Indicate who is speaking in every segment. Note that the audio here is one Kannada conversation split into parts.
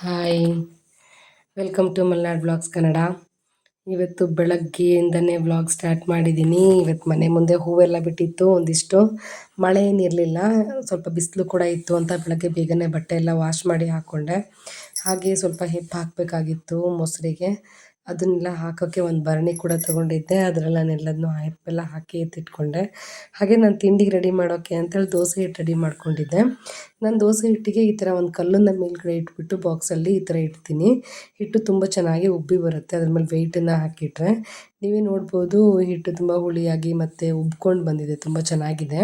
Speaker 1: Hi. Welcome to Malnad blogs Kannada ಇವತ್ತು ಬೆಳಗ್ಗೆಯಿಂದನೇ ವ್ಲಾಗ್ ಸ್ಟಾರ್ಟ್ ಮಾಡಿದ್ದೀನಿ ಇವತ್ತು ಮನೆ ಮುಂದೆ ಹೂವೆಲ್ಲ ಬಿಟ್ಟಿತ್ತು, ಒಂದಿಷ್ಟು. ಮಳೆ ಏನಿರಲಿಲ್ಲ ಸ್ವಲ್ಪ ಬಿಸಿಲು ಕೂಡ ಇತ್ತು ಅಂತ ಬೆಳಗ್ಗೆ ಬೇಗನೆ ಬಟ್ಟೆ ಎಲ್ಲ ವಾಶ್ ಮಾಡಿ ಹಾಕ್ಕೊಂಡೆ ಹಾಗೆ ಸ್ವಲ್ಪ ಹೆಪ್ಪು ಹಾಕಬೇಕಾಗಿತ್ತು ಮೊಸರಿಗೆ. ಅದನ್ನೆಲ್ಲ ಹಾಕೋಕ್ಕೆ ಒಂದು ಭರಣಿ ಕೂಡ ತೊಗೊಂಡಿದ್ದೆ. ಅದರಲ್ಲಿ ನಾನೆಲ್ಲದನ್ನೂ ಹೆಪ್ಪೆಲ್ಲ ಹಾಕಿ ಎತ್ತಿಟ್ಕೊಂಡೆ. ಹಾಗೆ ನಾನು ತಿಂಡಿಗೆ ರೆಡಿ ಮಾಡೋಕ್ಕೆ ಅಂತೇಳಿ ದೋಸೆ ಹಿಟ್ಟು ರೆಡಿ ಮಾಡ್ಕೊಂಡಿದ್ದೆ. ನಾನು ದೋಸೆ ಹಿಟ್ಟಿಗೆ ಈ ಥರ ಒಂದು ಕಲ್ಲನ್ನು ಮೇಲ್ಗಡೆ ಇಟ್ಬಿಟ್ಟು ಬಾಕ್ಸಲ್ಲಿ ಈ ಥರ ಇಡ್ತೀನಿ. ಹಿಟ್ಟು ತುಂಬ ಚೆನ್ನಾಗಿ ಉಬ್ಬಿ ಬರುತ್ತೆ. ಅದ್ರ ಮೇಲೆ ವೆಯ್ಟನ್ನು ಹಾಕಿಟ್ರೆ. ನೀವೇ ನೋಡ್ಬೋದು, ಹಿಟ್ಟು ತುಂಬ ಹುಳಿಯಾಗಿ ಮತ್ತು ಉಬ್ಕೊಂಡು ಬಂದಿದೆ. ತುಂಬ ಚೆನ್ನಾಗಿದೆ.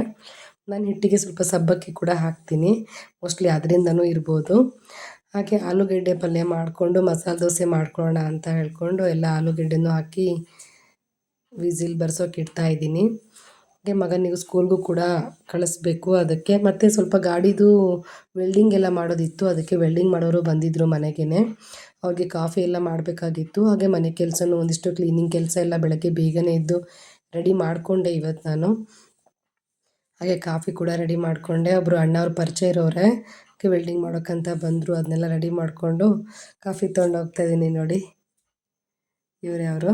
Speaker 1: ನಾನು ಹಿಟ್ಟಿಗೆ ಸ್ವಲ್ಪ ಸಬ್ಬಕ್ಕಿ ಕೂಡ ಹಾಕ್ತೀನಿ. ಮೋಸ್ಟ್ಲಿ ಅದರಿಂದನೂ ಇರ್ಬೋದು. ಹಾಗೆ ಆಲೂಗಡ್ಡೆ ಪಲ್ಯ ಮಾಡಿಕೊಂಡು, ಮಸಾಲೆ ದೋಸೆ ಮಾಡ್ಕೊಳ್ಳೋಣ ಅಂತ ಹೇಳ್ಕೊಂಡು ಎಲ್ಲ ಆಲೂಗಡ್ಡೆನೂ ಹಾಕಿ ವಿಸಿಲ್ ಬರ್ಸೋಕೆ ಇಡ್ತಾ ಇದ್ದೀನಿ. ಹಾಗೆ ಮಗನಿಗೂ ಸ್ಕೂಲ್ಗೂ ಕೂಡ ಕಳಿಸ್ಬೇಕು ಅದಕ್ಕೆ. ಮತ್ತು ಸ್ವಲ್ಪ ಗಾಡಿದು ವೆಲ್ಡಿಂಗ್ ಎಲ್ಲ ಮಾಡೋದಿತ್ತು, ಅದಕ್ಕೆ ವೆಲ್ಡಿಂಗ್ ಮಾಡೋರು ಬಂದಿದ್ದರು ಮನೆಗೇ ಅವ್ರಿಗೆ ಕಾಫಿ ಎಲ್ಲ ಮಾಡಬೇಕಾಗಿತ್ತು. ಹಾಗೆ ಮನೆ ಕೆಲಸನೂ ಒಂದಿಷ್ಟು ಕ್ಲೀನಿಂಗ್ ಕೆಲಸ ಎಲ್ಲ ಬೆಳಗ್ಗೆ ಬೇಗನೆ ಇದ್ದು ರೆಡಿ ಮಾಡಿಕೊಂಡೆ ಇವತ್ತು ನಾನು. ಹಾಗೆ ಕಾಫಿ ಕೂಡ ರೆಡಿ ಮಾಡಿಕೊಂಡೆ. ಒಬ್ಬರು ಅಣ್ಣವ್ರು ಪರಿಚಯ ಇರೋರೆ. ವೆಲ್ಡಿಂಗ್ ಮಾಡೋಕ್ಕಂತ ಬಂದರು ಅದನ್ನೆಲ್ಲ ರೆಡಿ ಮಾಡಿಕೊಂಡು ಕಾಫಿ ತೊಗೊಂಡು ಹೋಗ್ತಾ ಇದ್ದೀನಿ ನೋಡಿ. ಇವರೇ ಅವರು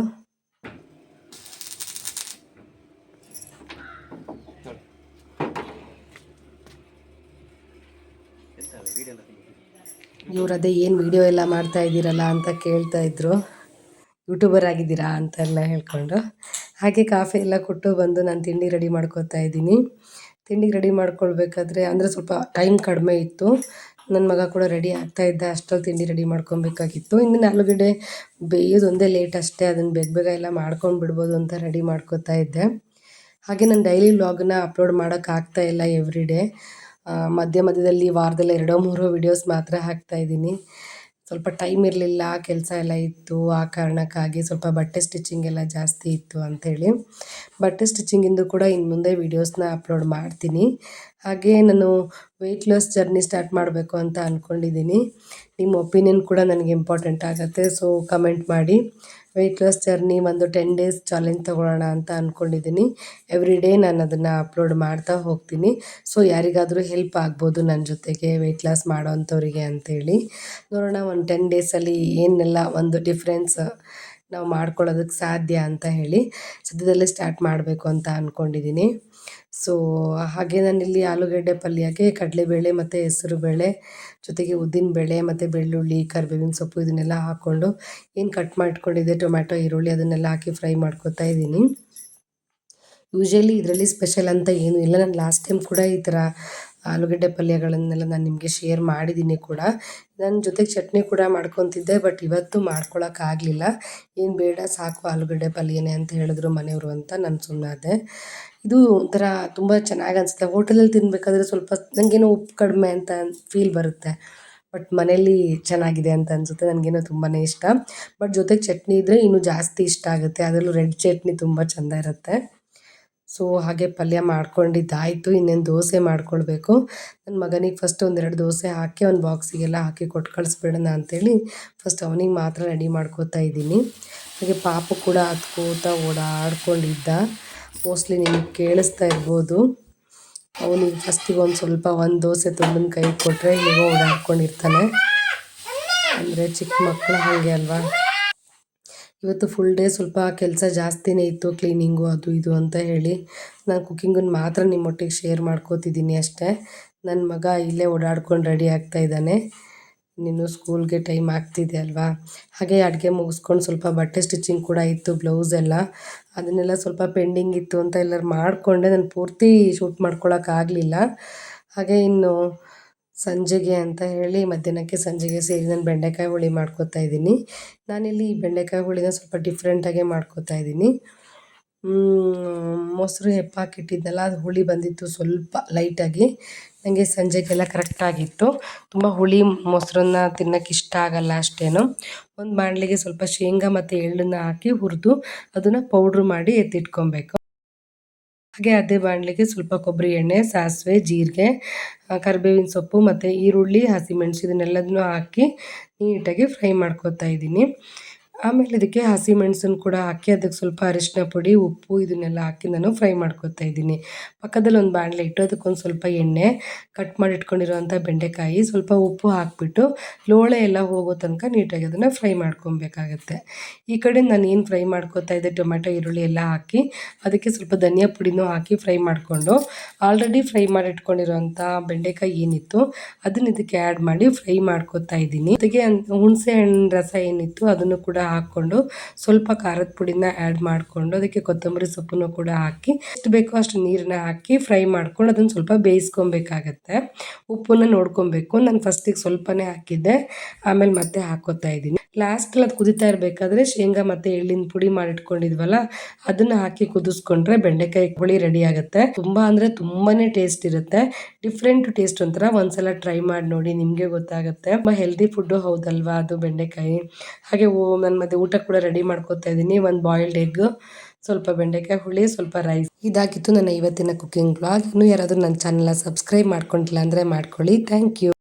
Speaker 1: ಇವ್ರು ಅದೇ ಏನು ವೀಡಿಯೋ ಎಲ್ಲ ಮಾಡ್ತಾ ಇದ್ದೀರಲ್ಲ ಅಂತ ಕೇಳ್ತಾ ಇದ್ರು. ಯೂಟ್ಯೂಬರ್ ಆಗಿದ್ದೀರಾ ಅಂತೆಲ್ಲ ಹೇಳ್ಕೊಂಡು. ಹಾಗೆ ಕಾಫಿ ಎಲ್ಲ ಕೊಟ್ಟು ಬಂದು ನಾನು ತಿಂಡಿ ರೆಡಿ ಮಾಡ್ಕೋತಾ ಇದ್ದೀನಿ ತಿಂಡಿಗೆ ರೆಡಿ ಮಾಡ್ಕೊಳ್ಬೇಕಾದ್ರೆ ಅಂದರೆ ಸ್ವಲ್ಪ ಟೈಮ್ ಕಡಿಮೆ ಇತ್ತು. ನನ್ನ ಮಗ ಕೂಡ ರೆಡಿ ಆಗ್ತಾ ಇದ್ದ, ಅಷ್ಟರಲ್ಲಿ ತಿಂಡಿ ರೆಡಿ ಮಾಡ್ಕೊಬೇಕಾಗಿತ್ತು ಇನ್ನು ಆಲೂಗಡ್ಡೆ ಬೇಯೋದು ಒಂದೇ ಲೇಟ್ ಅಷ್ಟೇ, ಅದನ್ನು ಬೇಗ ಬೇಗ ಎಲ್ಲ ಮಾಡ್ಕೊಂಡು ಬಿಡ್ಬೋದು ಅಂತ ರೆಡಿ ಮಾಡ್ಕೋತಾ ಇದ್ದೆ. ಹಾಗೆ ನಾನು ಡೈಲಿ ವ್ಲಾಗನ್ನ ಅಪ್ಲೋಡ್ ಮಾಡೋಕ್ಕಾಗ್ತಾ ಇಲ್ಲ ಎವ್ರಿ ಡೇ ಮಧ್ಯ ಮಧ್ಯದಲ್ಲಿ ವಾರದಲ್ಲಿ ಎರಡೋ ಮೂರೋ ವಿಡಿಯೋಸ್ ಮಾತ್ರ ಹಾಕ್ತಾಯಿದ್ದೀನಿ ಸ್ವಲ್ಪ ಟೈಮ್ ಇರಲಿಲ್ಲ, ಕೆಲಸ ಎಲ್ಲ ಇತ್ತು. ಆ ಕಾರಣಕ್ಕಾಗಿ ಸ್ವಲ್ಪ ಬಟ್ಟೆ ಸ್ಟಿಚಿಂಗ್ ಎಲ್ಲ ಜಾಸ್ತಿ ಇತ್ತು ಅಂಥೇಳಿ ಬಟ್ಟೆ ಸ್ಟಿಚಿಂಗಿಂದು ಕೂಡ ಇನ್ನು ಮುಂದೆ ವೀಡಿಯೋಸ್ನ ಅಪ್ಲೋಡ್ ಮಾಡ್ತೀನಿ. ಹಾಗೆ ನಾನು ವೆಯ್ಟ್ ಲಾಸ್ ಜರ್ನಿ ಸ್ಟಾರ್ಟ್ ಮಾಡಬೇಕು ಅಂತ ಅಂದ್ಕೊಂಡಿದ್ದೀನಿ ನಿಮ್ಮ ಒಪಿನಿಯನ್ ಕೂಡ ನನಗೆ ಇಂಪಾರ್ಟೆಂಟ್ ಆಗುತ್ತೆ ಸೊ ಕಮೆಂಟ್ ಮಾಡಿ. ವೆಯ್ಟ್ ಲಾಸ್ ಜರ್ನಿ ಒಂದು ಟೆನ್ ಡೇಸ್ ಚಾಲೆಂಜ್ ತೊಗೊಳ್ಳೋಣ ಅಂತ ಅಂದ್ಕೊಂಡಿದ್ದೀನಿ ಎವ್ರಿ ಡೇ ನಾನು ಅದನ್ನು ಅಪ್ಲೋಡ್ ಮಾಡ್ತಾ ಹೋಗ್ತೀನಿ. ಸೊ ಯಾರಿಗಾದರೂ ಹೆಲ್ಪ್ ಆಗ್ಬೋದು ನನ್ನ ಜೊತೆಗೆ ವೆಯ್ಟ್ ಲಾಸ್ ಮಾಡೋ ಅಂಥವ್ರಿಗೆ ಅಂಥೇಳಿ. ನೋಡೋಣ ಒಂದು ಟೆನ್ ಡೇಸಲ್ಲಿ ಏನೆಲ್ಲ ಒಂದು ಡಿಫ್ರೆನ್ಸ್ ನಾವು ಮಾಡ್ಕೊಳ್ಳೋದಕ್ಕೆ ಸಾಧ್ಯ ಅಂತ ಹೇಳಿ ಸದ್ಯದಲ್ಲೇ ಸ್ಟಾರ್ಟ್ ಮಾಡಬೇಕು ಅಂತ ಅಂದ್ಕೊಂಡಿದ್ದೀನಿ ಸೊ ಹಾಗೆ ನಾನಿಲ್ಲಿ ಆಲೂಗಡ್ಡೆ ಪಲ್ಯಕ್ಕೆ ಕಡಲೆಬೇಳೆ ಮತ್ತು ಹೆಸರುಬೇಳೆ ಜೊತೆಗೆ ಉದ್ದಿನಬೇಳೆ ಮತ್ತು ಬೆಳ್ಳುಳ್ಳಿ, ಕರಿಬೇವಿನ ಸೊಪ್ಪು ಇದನ್ನೆಲ್ಲ ಹಾಕ್ಕೊಂಡು ಏನು ಕಟ್ ಮಾಡ್ಕೊಂಡಿದ್ದೆ ಟೊಮ್ಯಾಟೊ, ಈರುಳ್ಳಿ ಅದನ್ನೆಲ್ಲ ಹಾಕಿ ಫ್ರೈ ಮಾಡ್ಕೊತಾ ಇದ್ದೀನಿ ಯೂಶಲಿ ಇದರಲ್ಲಿ ಸ್ಪೆಷಲ್ ಅಂತ ಏನೂ ಇಲ್ಲ. ನಾನು ಲಾಸ್ಟ್ ಟೈಮ್ ಕೂಡ ಈ ಥರ ಆಲೂಗಡ್ಡೆ ಪಲ್ಯಗಳನ್ನೆಲ್ಲ ನಾನು ನಿಮಗೆ ಶೇರ್ ಮಾಡಿದ್ದೀನಿ ಕೂಡ. ನನ್ನ ಜೊತೆಗೆ ಚಟ್ನಿ ಕೂಡ ಮಾಡ್ಕೊತಿದ್ದೆ ಬಟ್ ಇವತ್ತು ಮಾಡ್ಕೊಳಕ್ಕಾಗಲಿಲ್ಲ ಏನು ಬೇಡ, ಸಾಕು ಆಲೂಗಡ್ಡೆ ಪಲ್ಯನೇ ಅಂತ ಹೇಳಿದ್ರು ಮನೆಯವರು ಅಂತ ನಾನು ಸುಮ್ಮನಾದೆ ಇದು ಒಂಥರ ತುಂಬ ಚೆನ್ನಾಗಿ ಅನಿಸುತ್ತೆ. ಹೋಟೆಲಲ್ಲಿ ತಿನ್ನಬೇಕಾದ್ರೆ ಸ್ವಲ್ಪ ನನಗೇನೋ ಉಪ್ಪು ಕಡಿಮೆ ಅಂತ ಫೀಲ್ ಬರುತ್ತೆ. ಬಟ್ ಮನೇಲಿ ಚೆನ್ನಾಗಿದೆ ಅಂತ ಅನಿಸುತ್ತೆ, ನನಗೇನೋ ತುಂಬಾ ಇಷ್ಟ. ಬಟ್ ಜೊತೆಗೆ ಚಟ್ನಿ ಇದ್ದರೆ ಇನ್ನೂ ಜಾಸ್ತಿ ಇಷ್ಟ ಆಗುತ್ತೆ. ಅದರಲ್ಲೂ ರೆಡ್ ಚಟ್ನಿ ತುಂಬ ಚೆಂದ ಇರುತ್ತೆ. ಸೊ ಹಾಗೆ ಪಲ್ಯ ಮಾಡ್ಕೊಂಡಿದ್ದಾಯಿತು, ಇನ್ನೇನು ದೋಸೆ ಮಾಡ್ಕೊಳ್ಬೇಕು. ನನ್ನ ಮಗನಿಗೆ ಫಸ್ಟ್ ಒಂದೆರಡು ದೋಸೆ ಹಾಕಿ ಅವ್ನ ಬಾಕ್ಸಿಗೆಲ್ಲ ಹಾಕಿ ಕೊಟ್ಟು ಕಳಿಸ್ಬಿಡೋಣ ಅಂಥೇಳಿ ಫಸ್ಟ್ ಅವನಿಗೆ ಮಾತ್ರ ರೆಡಿ ಮಾಡ್ಕೋತಾ ಇದ್ದೀನಿ. ಹಾಗೆ ಪಾಪ ಕೂಡ ಹತ್ಕೋತ ಓಡಾಡ್ಕೊಂಡಿದ್ದ. ಮೋಸ್ಟ್ಲಿ ನಿಮಗೆ ಕೇಳಿಸ್ತಾ ಇರ್ಬೋದು. ಅವನಿಗೆ ಫಸ್ಟಿಗೆ ಒಂದು ಸ್ವಲ್ಪ ಒಂದು ದೋಸೆ ತುಂಬಿನ ಕೈ ಕೊಟ್ಟರೆ ಹೇಗೋ ಓಡಾಡ್ಕೊಂಡಿರ್ತಾನೆ. ಅಂದರೆ ಚಿಕ್ಕ ಮಕ್ಕಳು ಹಾಗೆ ಅಲ್ವಾ? ಇವತ್ತು ಫುಲ್ ಡೇ ಸ್ವಲ್ಪ ಕೆಲಸ ಜಾಸ್ತಿನೇ ಇತ್ತು ಕ್ಲೀನಿಂಗು ಅದು ಇದು ಅಂತ ಹೇಳಿ. ನಾನು ಕುಕ್ಕಿಂಗನ್ನು ಮಾತ್ರ ನಿಮ್ಮೊಟ್ಟಿಗೆ ಶೇರ್ ಮಾಡ್ಕೋತಿದ್ದೀನಿ ಅಷ್ಟೇ. ನನ್ನ ಮಗ ಇಲ್ಲೇ ಓಡಾಡ್ಕೊಂಡು ರೆಡಿ ಆಗ್ತಾ ಇದ್ದಾನೆ. ನೀನು ಸ್ಕೂಲ್ಗೆ ಟೈಮ್ ಆಗ್ತಿದೆ ಅಲ್ವಾ? ಹಾಗೆ ಅಡುಗೆ ಮುಗಿಸ್ಕೊಂಡು ಸ್ವಲ್ಪ ಬಟ್ಟೆ ಸ್ಟಿಚಿಂಗ್ ಕೂಡ ಇತ್ತು ಬ್ಲೌಸ್ ಎಲ್ಲ. ಅದನ್ನೆಲ್ಲ ಸ್ವಲ್ಪ ಪೆಂಡಿಂಗ್ ಇತ್ತು ಅಂತ ಎಲ್ಲರೂ ಮಾಡಿಕೊಂಡೆ. ನಾನು ಪೂರ್ತಿ ಶೂಟ್ ಮಾಡ್ಕೊಳಕ್ಕಾಗಲಿಲ್ಲ ಹಾಗೆ ಇನ್ನು ಸಂಜೆಗೆ ಅಂತ ಹೇಳಿ ಮಧ್ಯಾಹ್ನಕ್ಕೆ ಸಂಜೆಗೆ ಸೇರಿ ನಾನು ಬೆಂಡೆಕಾಯಿ ಹುಳಿ ಮಾಡ್ಕೋತಾ ಇದ್ದೀನಿ. ನಾನಿಲ್ಲಿ ಬೆಂಡೆಕಾಯಿ ಹುಳಿನ ಸ್ವಲ್ಪ ಡಿಫ್ರೆಂಟಾಗೆ ಮಾಡ್ಕೋತಾ ಇದ್ದೀನಿ. ಮೊಸರು ಹೆಪ್ಪಾಕಿಟ್ಟಿದ್ದಲ್ಲ ಅದು ಹುಳಿ ಬಂದಿತ್ತು ಸ್ವಲ್ಪ ಲೈಟಾಗಿ ನನಗೆ ಸಂಜೆಗೆಲ್ಲ ಕರೆಕ್ಟಾಗಿತ್ತು ತುಂಬ ಹುಳಿ ಮೊಸರನ್ನ ತಿನ್ನೋಕೆ ಇಷ್ಟ ಆಗಲ್ಲ ಅಷ್ಟೇನು. ಒಂದು ಬಾಣಲೆಗೆ ಸ್ವಲ್ಪ ಶೇಂಗಾ ಮತ್ತು ಎಳ್ಳನ್ನು ಹಾಕಿ ಹುರಿದು, ಅದನ್ನು ಪೌಡ್ರ್ ಮಾಡಿ ಎತ್ತಿಟ್ಕೊಬೇಕು. ಹಾಗೆ ಅದೇ ಬಾಣಲೆಗೆ ಸ್ವಲ್ಪ ಕೊಬ್ಬರಿ ಎಣ್ಣೆ, ಸಾಸಿವೆ, ಜೀರಿಗೆ ಕರಿಬೇವಿನ ಸೊಪ್ಪು ಮತ್ತು ಈರುಳ್ಳಿ, ಹಸಿಮೆಣಸು ಇದನ್ನೆಲ್ಲದನ್ನೂ ಹಾಕಿ ನೀಟಾಗಿ ಫ್ರೈ ಮಾಡ್ಕೊತಾ ಇದ್ದೀನಿ. ಆಮೇಲೆ ಇದಕ್ಕೆ ಹಸಿಮೆಣಸನ್ನು ಕೂಡ ಹಾಕಿ ಅದಕ್ಕೆ ಸ್ವಲ್ಪ ಅರಿಶಿನ ಪುಡಿ, ಉಪ್ಪು ಇದನ್ನೆಲ್ಲ ಹಾಕಿ ನಾನು ಫ್ರೈ ಮಾಡ್ಕೊತಾ ಇದ್ದೀನಿ. ಪಕ್ಕದಲ್ಲಿ ಒಂದು ಬಾಣಲೆ ಇಟ್ಟು ಅದಕ್ಕೊಂದು ಸ್ವಲ್ಪ ಎಣ್ಣೆ ಕಟ್ ಮಾಡಿ ಇಟ್ಕೊಂಡಿರೋಂಥ ಬೆಂಡೆಕಾಯಿ, ಸ್ವಲ್ಪ ಉಪ್ಪು ಹಾಕಿಬಿಟ್ಟು ಲೋಳೆ ಎಲ್ಲ ಹೋಗೋ ತನಕ ನೀಟಾಗಿ ಅದನ್ನು ಫ್ರೈ ಮಾಡ್ಕೊಬೇಕಾಗತ್ತೆ ಈ ಕಡೆ ನಾನು ಏನು ಫ್ರೈ ಮಾಡ್ಕೊತಾ ಇದ್ದೆ, ಟೊಮೆಟೊ, ಈರುಳ್ಳಿ ಎಲ್ಲ ಹಾಕಿ ಅದಕ್ಕೆ ಸ್ವಲ್ಪ ಧನಿಯಾ ಪುಡಿನೂ ಹಾಕಿ ಫ್ರೈ ಮಾಡಿಕೊಂಡು ಆಲ್ರೆಡಿ ಫ್ರೈ ಮಾಡಿ ಇಟ್ಕೊಂಡಿರೋಂಥ ಬೆಂಡೆಕಾಯಿ ಏನಿತ್ತು ಅದನ್ನ ಇದಕ್ಕೆ ಆ್ಯಡ್ ಮಾಡಿ ಫ್ರೈ ಮಾಡ್ಕೊತಾ ಇದ್ದೀನಿ. ಜೊತೆಗೆ ಹುಣಸೆ ಹಣ್ಣು ರಸ ಏನಿತ್ತು ಅದನ್ನು ಕೂಡ ಹಾಕ್ಕೊಂಡು ಸ್ವಲ್ಪ ಖಾರದ ಪುಡಿನ ಆ್ಯಡ್ ಮಾಡಿಕೊಂಡು ಅದಕ್ಕೆ ಕೊತ್ತಂಬರಿ ಸೊಪ್ಪನ್ನು ಕೂಡ ಹಾಕಿ, ಎಷ್ಟು ಬೇಕೋ ಅಷ್ಟು ನೀರನ್ನ ಹಾಕಿ ಫ್ರೈ ಮಾಡ್ಕೊಂಡು ಅದನ್ನು ಸ್ವಲ್ಪ ಬೇಯಿಸ್ಕೊಬೇಕಾಗತ್ತೆ. ಉಪ್ಪನ್ನ ನೋಡ್ಕೊಬೇಕು. ನಾನು ಫಸ್ಟಿಗೆ ಸ್ವಲ್ಪನೇ ಹಾಕಿದ್ದೆ, ಆಮೇಲೆ ಮತ್ತೆ ಹಾಕೋತಾ ಇದ್ದೀನಿ. ಲಾಸ್ಟಲ್ಲಿ ಅದು ಕುದಿತಾ ಇರಬೇಕಾದ್ರೆ ಶೇಂಗಾ ಮತ್ತು ಎಳ್ಳಿನ ಪುಡಿ ಮಾಡಿಟ್ಕೊಂಡಿದ್ವಲ್ಲ, ಅದನ್ನು ಹಾಕಿ ಕುದಿಸ್ಕೊಂಡ್ರೆ ಬೆಂಡೆಕಾಯಿ ಹುಳಿ ರೆಡಿ ಆಗುತ್ತೆ. ತುಂಬ ಅಂದರೆ ತುಂಬಾ ಟೇಸ್ಟ್ ಇರುತ್ತೆ. ಡಿಫ್ರೆಂಟ್ ಟೇಸ್ಟ್ ಒಂಥರ ಒಂದ್ಸಲ ಟ್ರೈ ಮಾಡಿ ನೋಡಿ ನಿಮಗೆ ಗೊತ್ತಾಗುತ್ತೆ. ತುಂಬ ಹೆಲ್ದಿ ಫುಡ್ಡು ಹೌದಲ್ವಾ ಅದು ಬೆಂಡೆಕಾಯಿ? ಹಾಗೆ ಓ ನನ್ನ ಮತ್ತೆ ಊಟ ಕೂಡ ರೆಡಿ ಮಾಡ್ಕೊತಾ ಇದ್ದೀನಿ. ಒಂದು ಬಾಯ್ಲ್ಡ್ ಎಗ್ ಸ್ವಲ್ಪ ಬೆಂಡೆಕಾಯಿ ಹುಳಿ, ಸ್ವಲ್ಪ ರೈಸ್ ಇದಾಗಿತ್ತು ನನ್ನ ಇವತ್ತಿನ ಕುಕಿಂಗ್ ಬ್ಲಾಗ್ ಇನ್ನೂ ಯಾರಾದರೂ ನನ್ನ ಚಾನಲ್ನ ಸಬ್ಸ್ಕ್ರೈಬ್ ಮಾಡ್ಕೊಂಡಿಲ್ಲ ಅಂದರೆ ಮಾಡ್ಕೊಳ್ಳಿ. Thank you